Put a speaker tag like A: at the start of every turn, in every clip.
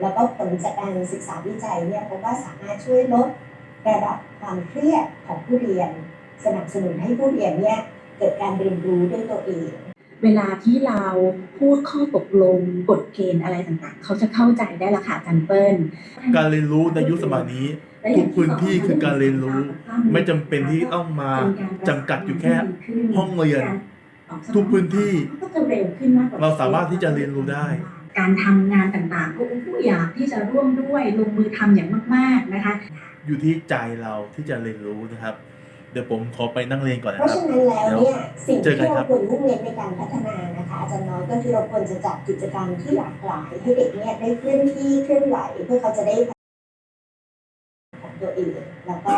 A: แล้วก็ผลจากการศึกษาวิจัยเนี่ยพบว่าสามารถช่วยลดระดับความเครียดของผู้เรียน สนับสนุนให้ผู้เรียนเนี่ยเกิดการเรียนรู้ด้วยตัวเอง
B: เวลาที่เราพูดข้อตกลงกฎเกณฑ์อะไรต่างๆ เขาจะเข้าใจได้ละค่ะอาจันเปิ้ล
C: การเรียนรู้ในยุคสมัยนี้ทุกพื้นที่คือการเรียนรู้ ไม่จำเป็นที่ต้องมาจำกัดอยู่แค่ห้องเรียน ทุกพื้นที่
B: ก็จะเร็วขึ้นมากกว่า
C: เราสามารถที่จะเรียนรู้ได้
B: การทำงานต่างๆผู้ผู้อยากที่จะร่วมด้วยลงมือทำอย่างมาก ๆนะคะ
C: อยู่ที่ใจเราที่จะเรียนรู้นะครับ เดี๋ยวผมขอไปนั่งเรียนก่อน
A: เพ
C: นะ
A: ราะ
C: ครับ
A: ฉะนั้นแล้วเนี่ยสิ่ง
C: เจอ
A: ที่
C: กันครั
A: เรา
C: บ
A: ควรมุ่งเน้นในการพัฒนานะคะอาจารย์น้อยก็คือเราควรจะจัดกิจกรรมที่หลากหลายให้เด็กเนี่ยได้เคลื่อนที่เคลื่อนไหวเพื่อเขาจะได้ของตัวเองแล้วก็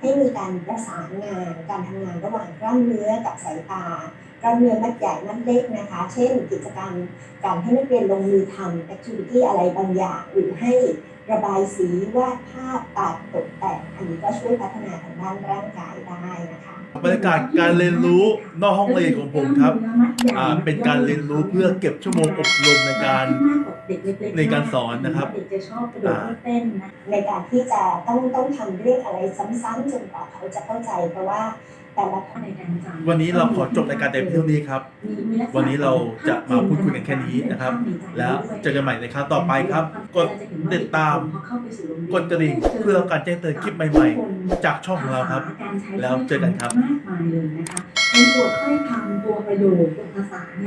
A: ให้มีการประสานงานการทำงานระหว่างกล้ามเนื้อกับสายตา กล้ามเนื้อมัดใหญ่มัดเล็กนะคะ เช่น กิจกรรมการให้นักเรียนลงมือทำแอคทิวิตี้อะไรบางอย่าง หรือให้ระบายสีวาดภาพตัดตกแต่งอันนี้ก็ช่วยพัฒนาทางด้านร่างกายได้นะคะ
C: บรรยากาศการเรียนรู้นอกห้องเรียนของผมครับอ่าเป็นการเรียนรู้เพื่อเก็บชั่วโมงอบรมในการในการสอนนะครับ
B: เด็กจะชอบกระโดดเต้นนะ
A: ในการที่จะต้องต้องทำเรื่องอะไรซ้ำๆจนกว่าเขาจะเข้าใจเพราะว่า แต่ละคน
B: ในการจำ
C: วันนี้เราขอจบรายการแต่เพียงเท่านี้ครับ วันนี้เราจะมาพูดคุยกันแค่นี้นะครับ แล้วเจอกันใหม่ในครั้งต่อไปครับ กดติดตาม กดกระดิ่งเพื่อการแจ้งเตือนคลิปใหม่ ๆ จากช่องของเราครับ แล้วเจอกันครับ
B: มากมายเลยนะคะเป็นตัวถ้อยคำตัวประโยคตัวภาษาเนี่ย